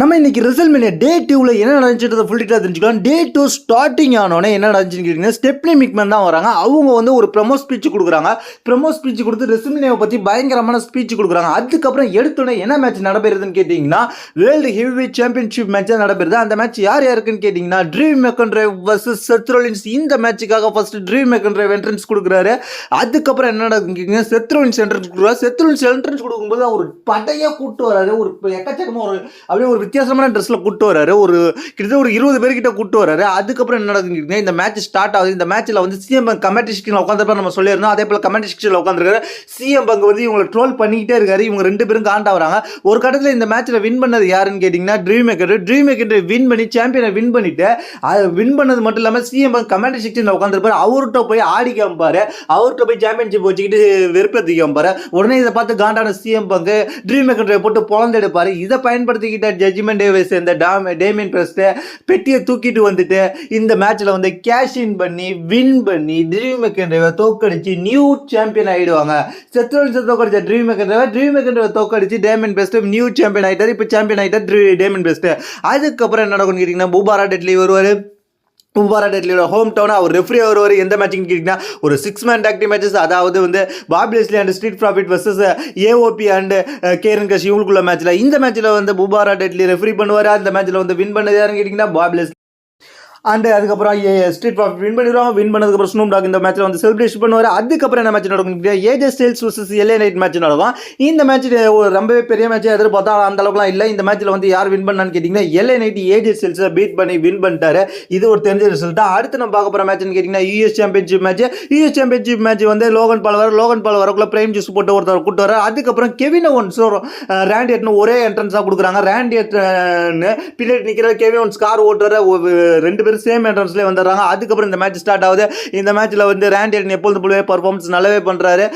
நம்ம இன்னைக்கு result day டூவில் என்ன நடந்துச்சுன்றத ஃபுல் டீட்டாக தெரிஞ்சுக்கலாம். டே டூ ஸ்டார்டிங் ஆனோடனே என்ன நடந்துச்சுன்னு கேட்டிங்கன்னா ஸ்டெப்னி மிக்மன் தான் வராங்க. அவங்க வந்து ஒரு ப்ரமோ ஸ்பீச் கொடுக்குறாங்க. ப்ரமோ ஸ்பீச் கொடுத்து ரெசுமினியாவை பற்றி பயங்கரமான ஸ்பீச் கொடுக்குறாங்க. அதுக்கப்புறம் எடுத்தோடனே என்ன மேட்ச் நடைபெறுதுன்னு கேட்டிங்கன்னா வேர்ல்டு ஹெவி சாம்பியன்ஷிப் மேட்சாக நடைபெறுது அந்த மேட்ச் யார் யாருக்குன்னு கேட்டிங்கன்னா ட்ரீம் மெக்கன்ட்ரைவ் வர்சஸ் செத்ரோலின்ஸ் இந்த மேட்சுக்காக ஃபர்ஸ்ட் ட்ரீம் மெக்கன்ட்ரைவ் என்ட்ரன்ஸ் கொடுக்குறாரு. அதுக்கப்புறம் என்ன நடக்குங்க செத்ரோலின்ஸ் என்ட்ரன்ஸ் கொடுக்குறாரு. செத்ரோலின்ஸ் என்ட்ரன்ஸ் கொடுக்கும்போது அவர் படையாக கூப்பிட்டு வராரு. ஒரு எக்கச்சக்கமாக ஒரு அப்படியே ஒரு வித்தியாசமான ட்ரெஸ்ஸில் கூப்பிட்டு வராரு. ஒரு கிட்டத்தட்ட ஒரு இருபது பேர்கிட்ட கூட்டு வராரு. அதுக்கப்புறம் என்ன நடக்குங்க இந்த மேட்ச் ஸ்டார்ட் ஆகுது. இந்த மேட்ச்சில் வந்து சிஎம் பங்க் கமெண்ட் செக்ஷனில் உட்காந்துருப்பா நம்ம சொல்லியிருந்தோம். அதே போல் கமெண்ட்ரி செக்ஷனில் உட்காந்துருக்காரு சிஎம் பங்க் வந்து இவங்களை ட்ரோல் பண்ணிக்கிட்டே இருக்காரு. இவங்க ரெண்டு பேரும் காண்டா வராங்க ஒரு கட்டத்தில் இந்த மேட்ச்சில் வின் பண்ணது யாருன்னு கேட்டிங்கன்னா dream maker dream maker win பண்ணி சாம்பியனை வின் பண்ணிட்டு அதை வின் பண்ணது மட்டும் இல்லாமல் சிஎம் பங்க் கமெண்ட் செக்ஷனில் உட்காந்துருப்பாரு அவர்கிட்ட போய் ஆடி காமிப்பார். அவர்கிட்ட போய் சாம்பியன்ஷிப் வச்சுக்கிட்டு வெறுப்பேற்றி காமிப்பார். உடனே இதை பார்த்து காண்டான சிஎம் பங்கு ட்ரீம் மேக்கர் போட்டு பொழந்து இதை பயன்படுத்திக்கிட்ட ரெஜிமெண்ட் டேவை சேர்ந்த டாம் டேமியன் பிரஸ்ட்டு பெட்டியை தூக்கிட்டு வந்துட்டு இந்த மேட்ச்சில் வந்து கேஷ் இன் பண்ணி வின் பண்ணி ட்ரீம் மெக்கன்றவை தோக்கடிச்சு நியூ சாம்பியன் ஆயிடுவாங்க. செத்ரோல்ஸ் தோக்கடிச்ச ட்ரீம் மெக்கன்றவை ட்ரீம் மெக்கன்றவை தோக்கடிச்சு டேமன் பெஸ்ட் நியூ சாம்பியன் ஆகிட்டார் இப்போ சாம்பியன் ஆகிட்டார் ட்ரீ டேமன் பெஸ்ட் அதுக்கப்புறம் என்ன நடக்கும்னு கேட்டிங்கன்னா பூபாரா டெட்லி வருவார். பூபாரா டெட்லியோட ஹோம் டவுன் அவர் ரெஃப்ரி வருவார் எந்த மேட்ச்னு கேட்டிங்கன்னா ஒரு சிக்ஸ் மேன் டாக்டி மேட்சஸ் அதாவது வந்து Bob Lashley and Street Profit versus AOP and Karrion Kross இவங்களுக்குள்ள மேட்ச்சில் இந்த மேட்ச்சில் வந்து பூபாரா டெட்லி ரெஃப்ரி பண்ணுவார்? அந்த மேட்ச்சில் வந்து வின் பண்ணது யாருன்னு கேட்டிங்கன்னா பாப் அண்ட் அதுக்கப்புறம் ஸ்ட்ரீட் ப்ராஃபிட் வின் பண்ணிடுவாங்க வின் பண்ணதுக்கப்புறம் ஸ்னூம் டாக் இந்த மேட்ச்சில் வந்து செலிப்ரேஷன் பண்ணுவார். அதுக்கப்புறம் என்ன மேட்ச் நடக்கும் AJ Styles versus LA Knight match நடக்கும். இந்த மேட்ச் ரொம்பவே பெரிய மேட்ச் எதிர்பார்த்தா அந்த அளவுக்குலாம் இல்லை. இந்த மேட்ச்சில் வந்து யார் வின் பண்ணான்னு கேட்டிங்கன்னா எல்ஏ நைட் ஏஜே ஸ்டேல்ஸை பீட் பண்ணி வின் பண்ணிட்டாரு. இது ஒரு தெரிஞ்ச ரிசல்ட் அடுத்து நம்ம பார்க்க போகிற மேட்ச்னு கேட்டிங்கன்னா US championship match US championship match வந்து லோகன் பால் வர லோகன் பால் வரக்குள்ள பிரைம் ஜூஸ் போட்டு ஒருத்தர் கூட்டு வர அதுக்கப்புறம் கெவின் ஒன்ஸ் ரேண்டி எட்னு ஒரே என்ட்ரன்ஸாக கொடுக்குறாங்க. ரேண்டி எட்னு பின்னாடி நிற்கிற கெவின் ஒன்ஸ் கார் ஓட்டுற ரெண்டு பேரும் சேம் என்ட்ரன்ஸ்லேயே வந்துடுறாங்க. அதுக்கப்புறம் இந்த மேட்ச் ஸ்டார்ட் ஆகுது. இந்த மேட்ச்சில் வந்து ரேண்டியன் எப்பொழுது போலவே பர்ஃபார்மன்ஸ் நல்லாவே பண்ணுறாரு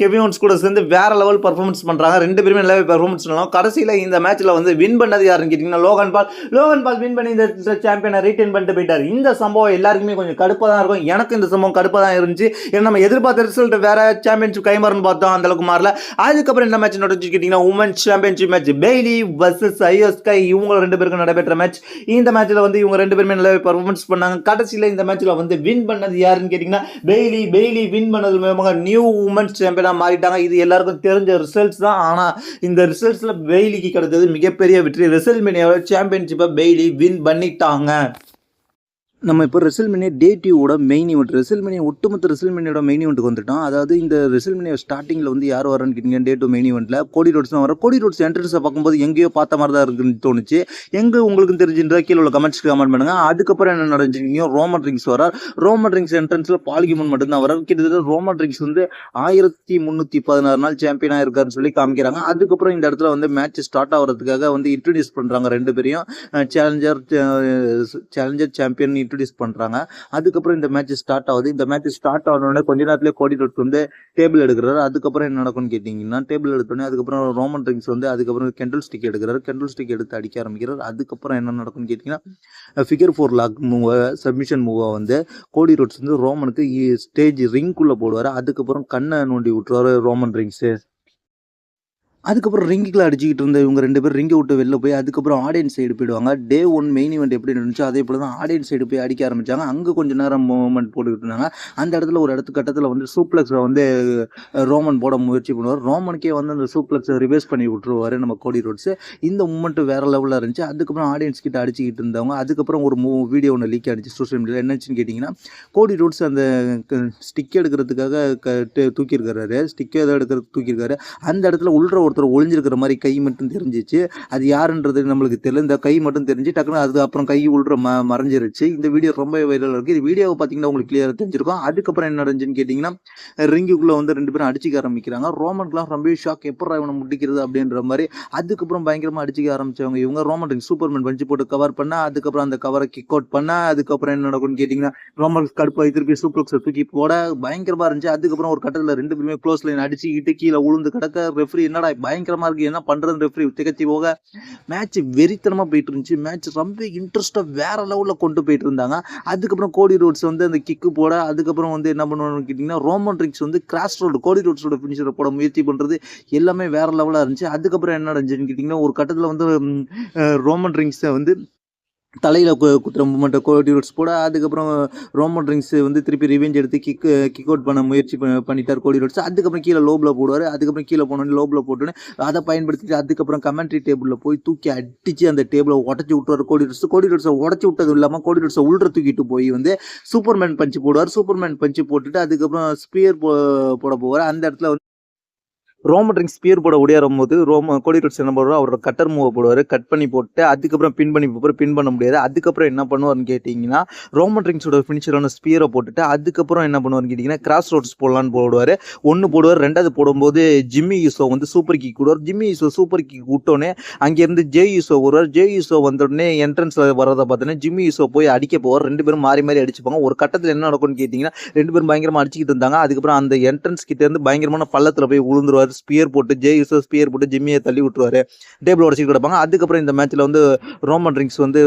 கெவின் கூட சேர்ந்து வேற லெவல் பர்ஃபார்மன்ஸ் பண்ணுறாங்க ரெண்டு பேருமே நல்லாவே பர்ஃபார்மன்ஸ் பண்ணலாம். கடைசியில் இந்த மேட்ச்சில் வந்து வின் பண்ணது யாருன்னு கேட்டிங்கன்னா Logan Paul. Logan Paul win பண்ணி இந்த சாம்பியனை ரீட்டைன் பண்ணிட்டு போயிட்டார். இந்த சம்பவம் எல்லாருக்குமே கொஞ்சம் கடுப்பாக தான் இருக்கும். எனக்கு இந்த சம்பவம் கடுப்பாக தான் இருந்துச்சு. ஏன்னா நம்ம எதிர்பார்த்த ரிசல்ட் வேற சாம்பியன்ஷிப் கைமாறன்னு பார்த்தோம். அந்த அளவுக்கு மாறல. அதுக்கப்புறம் இந்த மேட்ச் நடந்துச்சு கேட்டிங்கன்னா women's championship match Bayley versus IYO SKY இவங்க ரெண்டு பேருக்கும் நடைபெற்ற மேட்ச் இந்த மேட்ச்சில் வந்து இவங்க ரெண்டு பேரும் நல்லாவே பர்ஃபார்மன்ஸ் பண்ணாங்க. கடைசியில் இந்த மேட்ச்சில் வந்து வின் பண்ணது யாருன்னு கேட்டிங்கன்னா பெய்லி பெய்லி வின் பண்ணது மூலமாக நியூ உமன்ஸ் சாம்பியனாக மாறிட்டாங்க. இது எல்லாருக்கும் தெரிஞ்ச ரிசல்ட்ஸ் தான். ஆனால் இந்த ரிசல்ட்ஸில் பெய்லிக்கு கிடைச்சது மிகப்பெரிய வெற்றி. ரிசல்ட் மீனியாவோட சாம்பியன்ஷிப்பை பெய்லி வின் பண்ணிட்டாங்க. நம்ம இப்போ ரெசில்மினியா டே டியூவோட மெயின் இவெண்ட் ரெசில்மினியா ஒட்டுமொத்த ரெசில்மினியோட மெயின் இவெண்ட்டுக்கு வந்துட்டோம். அதாவது இந்த ரெசில்மினியா ஸ்டார்டிங்கில் வந்து யார் வரான்னு கேட்டிங்க டே டூ மெயின் இவெண்ட்டில் கோடி ரோட்ஸ் தான் வர கோடி ரோட்ஸ் என்ட்ரன்ஸை பார்க்கும்போது எங்கேயோ பார்த்த மாதிரி தான் இருக்குன்னு தோணுச்சு. எங்கே உங்களுக்கு தெரிஞ்சுன்றா கீழே உள்ள கமெண்ட்ஸ் கமெண்ட் பண்ணுங்க. அதுக்கப்புறம் என்ன நடந்துச்சிங்க ரோமன் ட்ரிங்ஸ் வரார். ரோமன் ட்ரிங்ஸ் என்ட்ரன்ஸில் பாலிகிமன் மட்டும்தான் வரார். கிட்டத்தட்ட ரோமன் ட்ரிங்ஸ் வந்து ஆயிரத்தி முந்நூற்றி பதினாறு நாள் சாம்பியனாக இருக்காருன்னு சொல்லி காமிக்கிறாங்க. அதுக்கப்புறம் இந்த இடத்துல வந்து மேட்ச் ஸ்டார்ட் ஆகிறதுக்காக வந்து இன்ட்ரடியூஸ் பண்ணுறாங்க ரெண்டு பேரையும். சேலஞ்சர் சேலஞ்சர் சாம்பியன் இன்ட்ரடியூஸ் பண்ணுறாங்க அதுக்கப்புறம் இந்த மேட்ச் ஸ்டார்ட் ஆகுது. இந்த மேட்ச் ஸ்டார்ட் ஆனோடனே கொஞ்ச நேரத்திலே கோடி ரோட் வந்து டேபிள் எடுக்கிறாரு. அதுக்கப்புறம் என்ன நடக்கும்னு கேட்டிங்கன்னா டேபிள் எடுத்தோடனே அதுக்கப்புறம் ரோமன் ரிங்ஸ் வந்து அதுக்கப்புறம் கெண்டல் ஸ்டிக் எடுக்கிறாரு. கெண்டல் ஸ்டிக் எடுத்து அடிக்க ஆரம்பிக்கிறார். அதுக்கப்புறம் என்ன நடக்கும்னு கேட்டிங்கன்னா ஃபிகர் ஃபோர் லாக் மூவை சப்மிஷன் மூவை வந்து கோடி ரோட்ஸ் வந்து ரோமனுக்கு ஸ்டேஜ் ரிங்குள்ளே போடுவார். அதுக்கப்புறம் கண்ணை நோண்டி விட்டுருவாரு ரோமன் ரிங்ஸு அதுக்கப்புறம் ரிங்குக்குள்ள அடிச்சுக்கிட்டு இருந்த இவங்க ரெண்டு பேரும் ரிங்கை விட்டு வெளில போய் அதுக்கப்புறம் ஆடியன்ஸ் சைடு போயிடுவாங்க. டே ஒன் மெயின் இவெண்ட் எப்படி இருந்துச்சோ அதே போல் தான் ஆடியன்ஸ் சைடு போய் அடிக்க ஆரம்பிச்சாங்க. அங்கே கொஞ்சம் நேரம் மூவ்மெண்ட் போட்டுக்கிட்டு இருந்தாங்க. அந்த இடத்துல ஒரு இடத்து கட்டத்தில் வந்து சூப்ளெக்ஸை வந்து ரோமன் போட முயற்சி பண்ணுவார். ரோமனுக்கே வந்து அந்த சூப்ளெக்ஸை ரிவர்ஸ் பண்ணி விட்டுருவாரு நம்ம கோடி ரோட்ஸ் இந்த மூமெண்ட் வேற லெவலில் இருந்துச்சு. அதுக்கப்புறம் ஆடியன்ஸ் கிட்ட அடிச்சுக்கிட்டு இருந்தவங்க அதுக்கப்புறம் ஒரு மூ வீடியோ ஒன்று லீக் ஆகிடுச்சு சோஷியல் மீடியாவில் என்னச்சுன்னு கேட்டிங்கன்னா கோடி ரோட்ஸ் அந்த ஸ்டிக் எடுக்கிறதுக்காக க டு- ஸ்டிக்கை ஸ்டிக் எடுக்கிறது எடுக்கிறதுக்கு தூக்கியிருக்காரு. அந்த இடத்துல உள்ள ஒருத்தர் ஒளிஞ்சிருக்கிற மாதிரி கை மட்டும் தெரிஞ்சிச்சு. அது யாருன்றது நம்மளுக்கு தெரியல. இந்த கை மட்டும் தெரிஞ்சு டக்குனு அது அப்புறம் கை உள்ற ம மறைஞ்சிருச்சு. இந்த வீடியோ ரொம்ப வைரலாக இருக்குது இது வீடியோவை பார்த்தீங்கன்னா உங்களுக்கு கிளியராக தெரிஞ்சிருக்கும். அதுக்கப்புறம் என்ன நடந்துச்சுன்னு கேட்டிங்கன்னா ரிங்குக்குள்ளே வந்து ரெண்டு பேரும் அடிச்சிக்க ஆரம்பிக்கிறாங்க. ரோமன்க்குலாம் ரொம்ப ஷாக் எப்போ இவனை முடிக்கிறது அப்படின்ற மாதிரி. அதுக்கப்புறம் பயங்கரமாக அடிச்சிக்க ஆரம்பிச்சவங்க இவங்க. ரோமன் ரிங் சூப்பர்மேன் பஞ்சு போட்டு கவர் பண்ண அதுக்கப்புறம் அந்த கவரை கிக் அவுட் பண்ண அதுக்கப்புறம் என்ன நடக்கும்னு கேட்டிங்கன்னா ரோமன் கடுப்பாக திருப்பி சூப்பர் தூக்கி போட பயங்கரமாக இருந்துச்சு. அதுக்கப்புறம் ஒரு கட்டத்தில் ரெண்டு பேருமே க்ளோஸ் லைன் அடிச்சுக்கிட்டு கீழே உளுந்து கிடக்க ரெஃப்ரி என்னடா பயங்கரமாக இருக்குது என்ன பண்ணுறது ரெஃப்ரி திகச்சி போக மேட்ச் வெறித்தனமாக போயிட்டு இருந்துச்சு மேட்ச் ரொம்ப இன்ட்ரெஸ்ட்டாக வேறு லெவலில் கொண்டு போயிட்டு இருந்தாங்க அதுக்கப்புறம் கோடி ரோட்ஸ் வந்து அந்த கிக்கு போட அதுக்கப்புறம் வந்து என்ன பண்ணுவாங்கன்னு கேட்டிங்கன்னா ரோமன் ரிக்ஸ் வந்து கிராஸ் ரோடு கோடி ரோட்ஸோட ஃபினிஷரை போட முயற்சி பண்ணுறது எல்லாமே வேற லெவலாக இருந்துச்சு. அதுக்கப்புறம் என்ன நடந்துச்சுன்னு கேட்டிங்கன்னா ஒரு கட்டத்தில் வந்து ரோமன் ரிங்ஸை வந்து தலையில் குத்துற மூமெண்ட்டை கோடி ரோட்ஸ் போட அதுக்கப்புறம் ரோமன் ட்ரிங்ஸ் வந்து திருப்பி ரிவெஞ்ச் எடுத்து கிக் கிக் அவுட் பண்ண முயற்சி பண்ணிட்டார் கோடி ரூட்ஸ் அதுக்கப்புறம் கீழே லோபில் போடுவார். அதுக்கப்புறம் கீழே போனோடனே லோபில் போட்டோன்னே அதை பயன்படுத்திட்டு அதுக்கப்புறம் கமெண்ட்ரி டேபிளில் போய் தூக்கி அடித்து அந்த டேபிளை உடச்சி விட்டுவார் கோடி ரோட்ஸ் கோடி ரோட்ஸை உடச்சி விட்டது இல்லாமல் கோடி ரோட்ஸை உள்ள தூக்கிட்டு போய் வந்து சூப்பர்மேன் பஞ்சு போடுவார். சூப்பர்மேன் பஞ்சு போட்டுட்டு அதுக்கப்புறம் ஸ்பியர் போ போட போவார். அந்த இடத்துல வந்து ரோமன் ட்ரிங்ஸ் ஸ்பியர் போட ஒடியாரும் போது ரோம கோடி ரோட்ஸ் என்ன பண்ணுவார் அவரோட கட்டர் மூவை போடுவார். கட் பண்ணி போட்டு அதுக்கப்புறம் பின் பண்ணி போவார் பின் பண்ண முடியாது. அதுக்கப்புறம் என்ன பண்ணுவார்னு கேட்டிங்கன்னா ரோமன் ட்ரிங்ஸோட ஃபினிஷரான ஸ்பியரை போட்டுட்டு அதுக்கப்புறம் என்ன பண்ணுவார்னு கேட்டிங்கன்னா கிராஸ் ரோட்ஸ் போடலான்னு போடுவார். ஒன்று போடுவார் ரெண்டாவது போடும்போது ஜிம்மி யூசோ வந்து சூப்பர் கிக் விடுவார். ஜிம்மி யூசோ சூப்பர் கிக் விட்டோன்னே அங்கேருந்து ஜே யூசோ வருவார். ஜே யூசோ வந்தோடனே என்ட்ரன்ஸில் வரதை பார்த்தோன்னா ஜிம்மி யூசோ போய் அடிக்க போவார். ரெண்டு பேரும் மாறி மாறி அடிச்சுப்பாங்க. ஒரு கட்டத்தில் என்ன நடக்கும்னு கேட்டிங்கன்னா ரெண்டு பேரும் பயங்கரமாக அடிச்சுக்கிட்டு இருந்தாங்க. அதுக்கப்புறம் அந்த என்ட்ரன்ஸ் கிட்டேருந்து பயங்கரமான பள்ளத்தில் போய் விழுந்துருவார் ஸ்பியர் போட்டு ஜே யூசோ ஸ்பியர் போட்டு ஜிம்மியை தள்ளி விட்டுருவாரு. டேபிள் உடச்சிட்டு கிடப்பாங்க. அதுக்கப்புறம் இந்த மேட்ச்சில் வந்து ரோமன் ரிங்ஸ் வந்து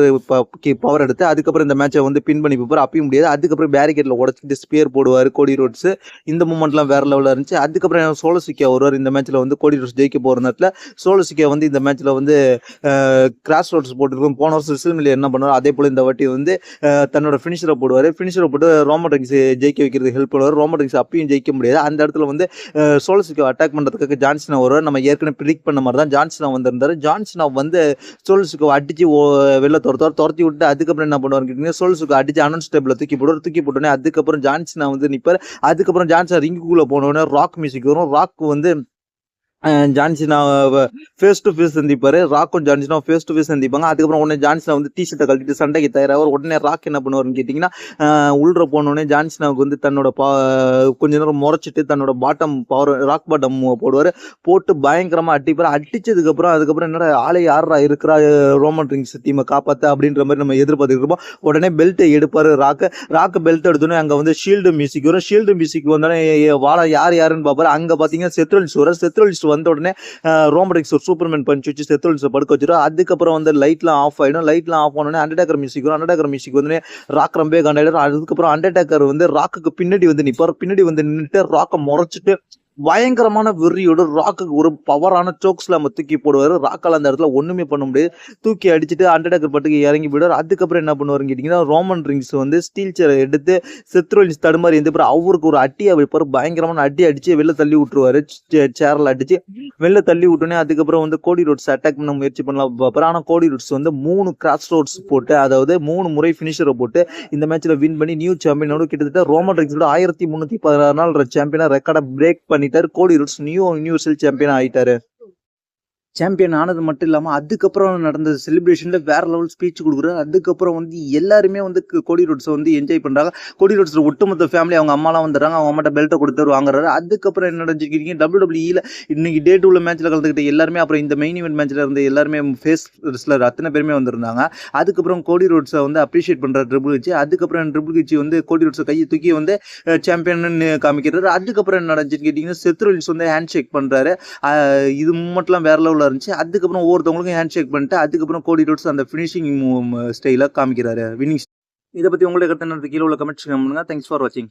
பவர் எடுத்து அதுக்கப்புறம் இந்த மேட்சை வந்து பின் பண்ணி போப்பார் அப்பயும் முடியாது. அதுக்கப்புறம் பேரிகேட்டில் உடச்சிட்டு ஸ்பியர் போடுவார் கோடி ரோட்ஸ் இந்த மூமெண்ட்லாம் வேற லெவலில் இருந்துச்சு. அதுக்கப்புறம் சோலசிக்கா வருவார் இந்த மேட்ச்சில் வந்து கோடி ரோட்ஸ் ஜெயிக்க போகிற நேரத்தில். சோலசிக்கா வந்து இந்த மேட்ச்சில் வந்து கிராஸ் ரோட்ஸ் போட்டுருக்கும். போன வருஷம் ரிசல்மில் என்ன பண்ணுவார்? அதே போல் இந்த வாட்டி வந்து தன்னோட ஃபினிஷரை போடுவார். ஃபினிஷரை போட்டு ரோமன் ரிங்ஸ் ஜெயிக்க வைக்கிறது ஹெல்ப் பண்ணுவார். ரோமன் ரிங்ஸ் அப்பயும் ஜெயிக்க முடியாது. அந்த இடத்துல வந்து சோலசிக்கா அட்டாக் பண்ணுறதுக்காக ஜான்சனா வருவார் நம்ம ஏற்கனவே ப்ரிடிக் பண்ண மாதிரி தான் ஜான்சனா வந்திருந்தார். ஜான்சனா வந்து சோல்ஸுக்கு அடித்து வெளில துரத்துவார் துரத்தி விட்டு அதுக்கப்புறம் என்ன பண்ணுவார் கேட்டிங்கன்னா சோல்ஸுக்கு அடிச்சு அனௌன்ஸ் டேபிள் தூக்கி போடுவார். தூக்கி போட்டோன்னே அதுக்கப்புறம் ஜான்சனா வந்து நிற்பார் அதுக்கப்புறம் ஜான்சனா ரிங்குக்குள்ளே போனோடனே ராக் மியூசிக் வரும். ராக் வந்து John Cena face to face சந்திப்பார். ராக்கும் John Cena face to face சந்திப்பாங்க. அதுக்கப்புறம் உடனே ஜான்சினா வந்து டிஷர்ட்டை கழட்டிட்டு சண்டைக்கு தயாராக உடனே ராக் என்ன பண்ணுவார்னு கேட்டிங்கன்னா உள்ள போனோடனே ஜான்சினாவுக்கு வந்து தன்னோட பா கொஞ்ச நேரம் முறைச்சிட்டு தன்னோட பாட்டம் பவர் ராக் பாட்டம் போடுவார். போட்டு பயங்கரமாக அடிப்பார். அடிச்சதுக்கப்புறம் அதுக்கப்புறம் என்னடா ஆளை யாரா இருக்கிறா ரோமன் ரிங்ஸ் டீமை காப்பாற்ற அப்படின்ற மாதிரி நம்ம எதிர்பார்த்துட்டு இருப்போம். உடனே பெல்ட்டை எடுப்பார் ராக்கு. ராக்கு பெல்ட் எடுத்தோடனே அங்கே வந்து ஷீல்டு மியூசிக் வரும். ஷீல்டு மியூசிக் வந்தோடனே வாழ யார் யாருன்னு பார்ப்பாரு. அங்கே பார்த்தீங்கன்னா செத்ரோலிஸ் வர செத்ரோலிஸ் வந்த உடனே ரோமடிக்ஸ் ஒரு சூப்பர்மேன் பஞ்ச் வச்சு செத்ரோலிஸை படுக்க வச்சிடும் அதுக்கப்புறம் வந்து லைட்லாம் ஆஃப் ஆகிடும் லைட்லாம் ஆஃப் ஆனோடனே அண்டர்டேக்கர் மியூசிக் வரும். அண்டர்டேக்கர் மியூசிக் வந்து ராக் ரொம்பவே கண்டாயிடும். அதுக்கப்புறம் அண்டர்டேக்கர் வந்து ராக்குக்கு பின்னாடி வந்து நிற்பார் பின்னாடி வந்து நின்றுட்டு ராக்கை முறைச்சிட்டு பயங்கரமான வெறியோட ராக்குக்கு ஒரு பவரான சோக்ஸில் நம்ம தூக்கி போடுவார். ராக்கால் அந்த இடத்துல ஒன்றுமே பண்ண முடியாது. தூக்கி அடிச்சுட்டு அண்டர்டேக்கர் பட்டுக்கு இறங்கி போயிடுவார். அதுக்கப்புறம் என்ன பண்ணுவாருன்னு கேட்டிங்கன்னா ரோமன் ரிங்ஸ் வந்து ஸ்டீல் சேரை எடுத்து செத்ரோலின்ஸ் தடுமாறி எந்த பிறகு அவருக்கு ஒரு அட்டியாக வைப்பார். பயங்கரமான அடி அடித்து வெளில தள்ளி விட்டுருவாரு. சேரில் அடிச்சு வெளில தள்ளி விட்டோன்னே அதுக்கப்புறம் வந்து கோடி ரோட்ஸ் அட்டாக் பண்ண முயற்சி பண்ணலாம் அப்புறம் ஆனால் கோடி ரோட்ஸ் வந்து மூணு கிராஸ் ரோட்ஸ் போட்டு அதாவது மூணு முறை ஃபினிஷரை போட்டு இந்த மேட்ச்சில் வின் பண்ணி நியூ சாம்பியனோட கிட்டத்தட்ட ரோமன் ரிங்ஸோட ஆயிரத்தி முந்நூற்றி பதினாறு நாள் சாம்பியனா ரெக்கார்டை பிரேக் பண்ணி ஆகிட்டார் Cody Rhodes new universal champion ஆகிட்டாரு சாம்பியன் ஆனது மட்டும் இல்லாமல் அதுக்கப்புறம் நடந்த செலிப்ரேஷனில் வேற லெவல் ஸ்பீச் கொடுக்குறாரு. அதுக்கப்புறம் வந்து எல்லாருமே வந்து கோடி ரோட்ஸை வந்து என்ஜாய் பண்ணுறாங்க கோடி ரோட்ஸில் ஒட்டுமொத்த ஃபேமிலி அவங்க அம்மாலாம் வந்துடுறாங்க. அவங்க அம்மாட்ட பெல்ட்டை கொடுத்தாரு வாங்குறாரு. அதுக்கப்புறம் என்ன நடந்துருக்கீங்க? டபிள்யூ டபிள்யூஇல இன்னைக்கு டே டூவில் மேட்ச்சில் கலந்துக்கிட்ட எல்லாருமே அப்புறம் இந்த மெயின் இவெண்ட் மேட்ச்சில் இருந்த எல்லாருமே ஃபேஸ் ரெஸ்லர் அத்தனை பேருமே வந்திருந்தாங்க. அதுக்கப்புறம் கோடி ரோட்ஸை வந்து அப்ரிஷியேட் பண்ணுற ட்ரிபிள் கிச்சி அதுக்கப்புறம் ட்ரிபிள் கிச்சி வந்து கோடி ரோட்ஸை கையை தூக்கி வந்து சாம்பியன் காமிக்கிறாரு. அதுக்கப்புறம் என்ன நடந்துச்சுன்னு கேட்டிங்கன்னா செத்ரோல்ஸ் வந்து ஹேண்ட் ஷேக் பண்ணுறாரு இது மட்டும் வேற லெவல் லெவலில் இருந்துச்சு. அதுக்கப்புறம் ஒவ்வொருத்தவங்களுக்கும் ஹேண்ட் ஷேக் பண்ணிட்டு அதுக்கப்புறம் கோடி ரோட்ஸ் அந்த ஃபினிஷிங் ஸ்டைலாக um, காமிக்கிறாரு. வின்னிங் இதை பற்றி உங்களுடைய கருத்து என்ன கீழே உள்ள கமெண்ட்ஸ் பண்ணுங்க தேங்க்ஸ் ஃபார் வாட்சிங்